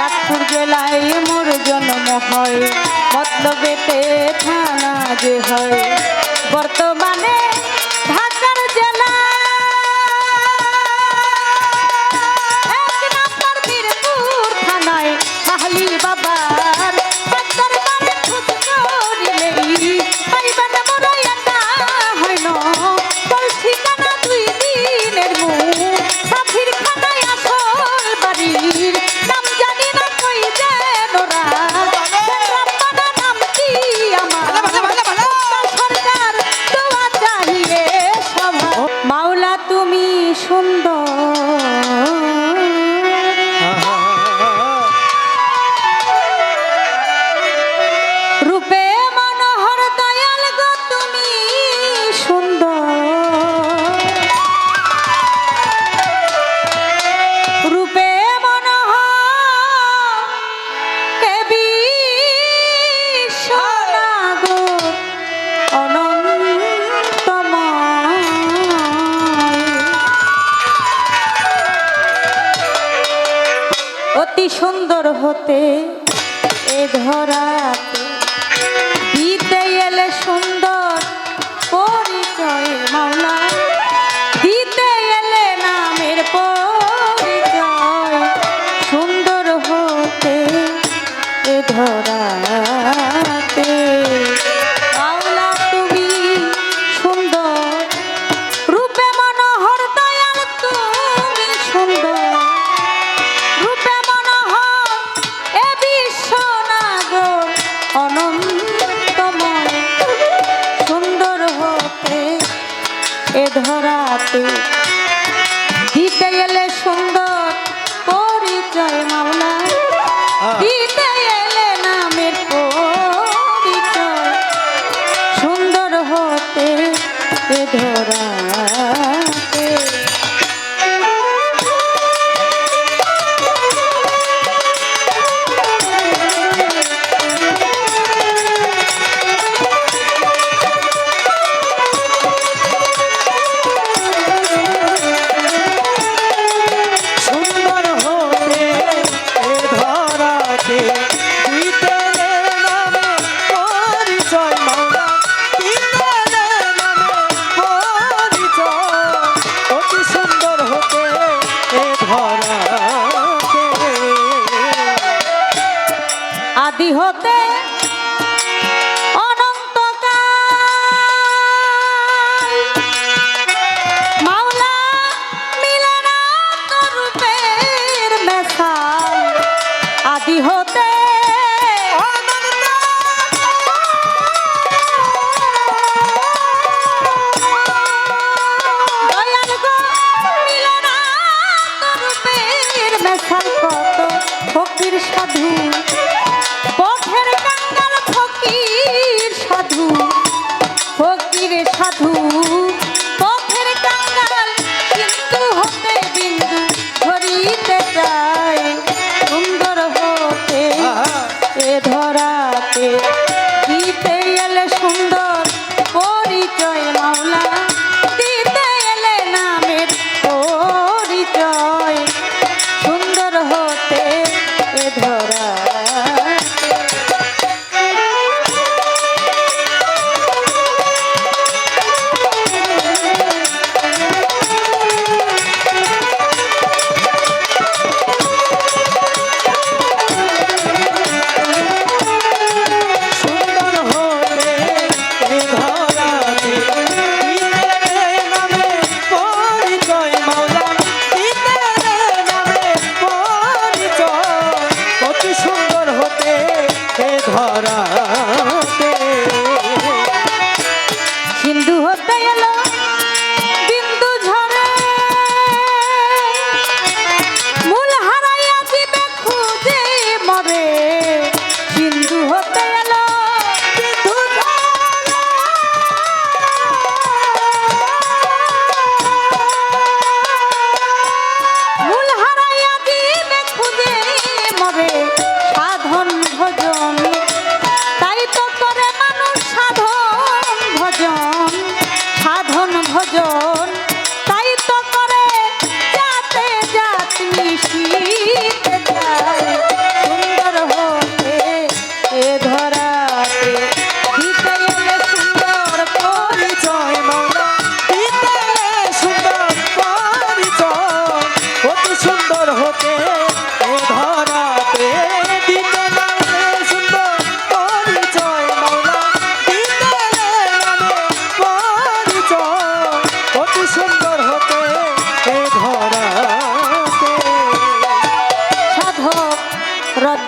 চাঁদপুর জেলায় মোর জন্ম হয়। মতলবেতে থানা যে হয়। বর্তমানে ঢাকার জেলা সুন্দর অতি সুন্দর হতে এ ধরাতে। দিতে এলে সুন্দর পরিচয় মাওলা। দিতে এলে নামের পরিচয় সুন্দর হতে এ ধরা এ ধরাতে। দিতে এলে সুন্দর পরিচয় মাওলা। দিতে এলে নামের পরিচয়। সুন্দর হতে এ ধরা জাতি হতে up who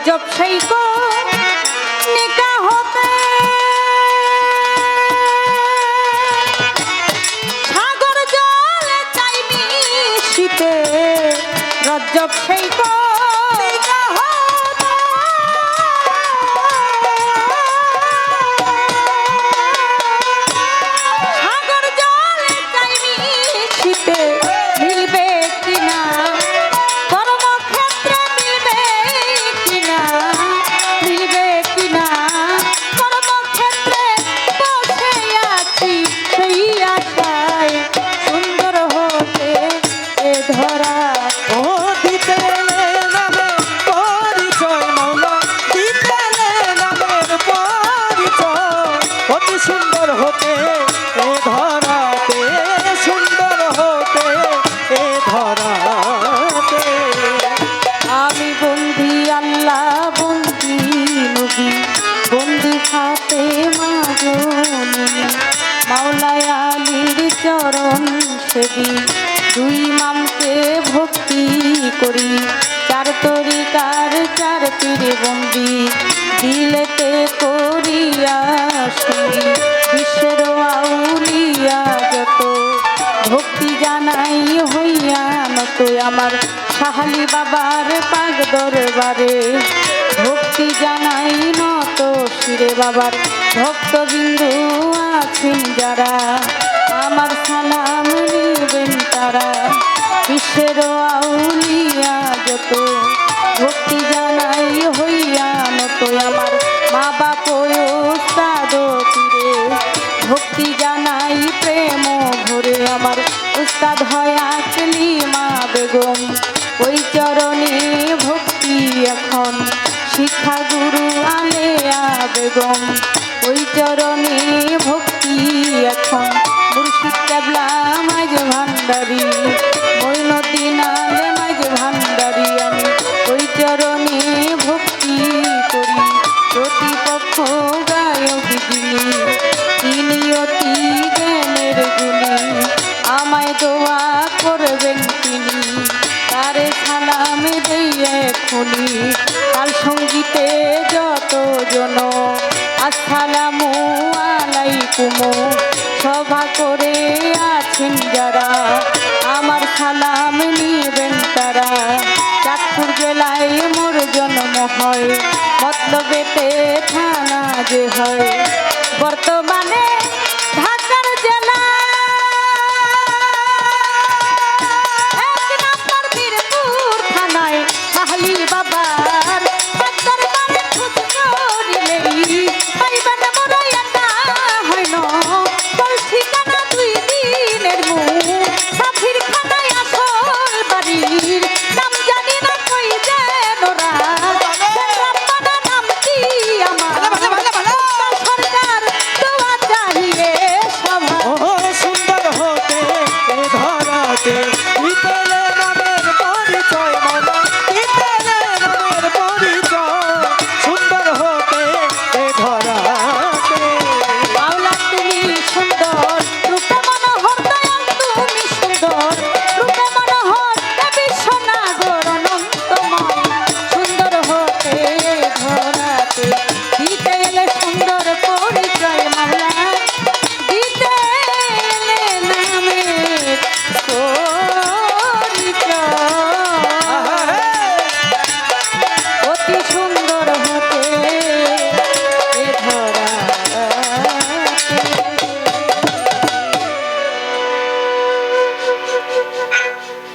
রজ্জব সেই দুই মামকে ভক্তি করি। চার তরিকার চার পীরে বন্দি। দিলেতে করিয়া সঙ্গী বিশ্বের আউলিয়া যত ভক্তি জানাই হইয়া নত আমার সাহালি বাবার পাগ দরবারে। ভক্তি জানাই নত শিরে বাবার ভক্তবিন্দু আছেন যারা। আমার সালাম নিবেন তারা। বিশ্বের আউলিয়া যত ভক্তি জানাই হইয়া নত আমার মা বাপ ভক্তি জানাই প্রেম ভরে আমার উস্তাদ হয় আসলি মা বেগম। ওই চরণে ভক্তি এখন শিক্ষা গুরু আলেয়া বেগম। ওই চরণে ভান্ডারি মৈনদিন আলে মাঝ ভান্ডারি ভক্তি করি। প্রতিপক্ষ গায়ক যিনি তিনি অতি গুণী। আমায় দোয়া করবেন তিনি, তারে সালাম দিয়ে খুনি কাল সঙ্গীতে যত জন, আসসালামু আলাইকুম। সভা করে আছেন যারা আমার সালাম নিবেন তারা। চাঁদপুর জেলায় মোর জন্ম হয় মতলবেতে থানা যে হয়।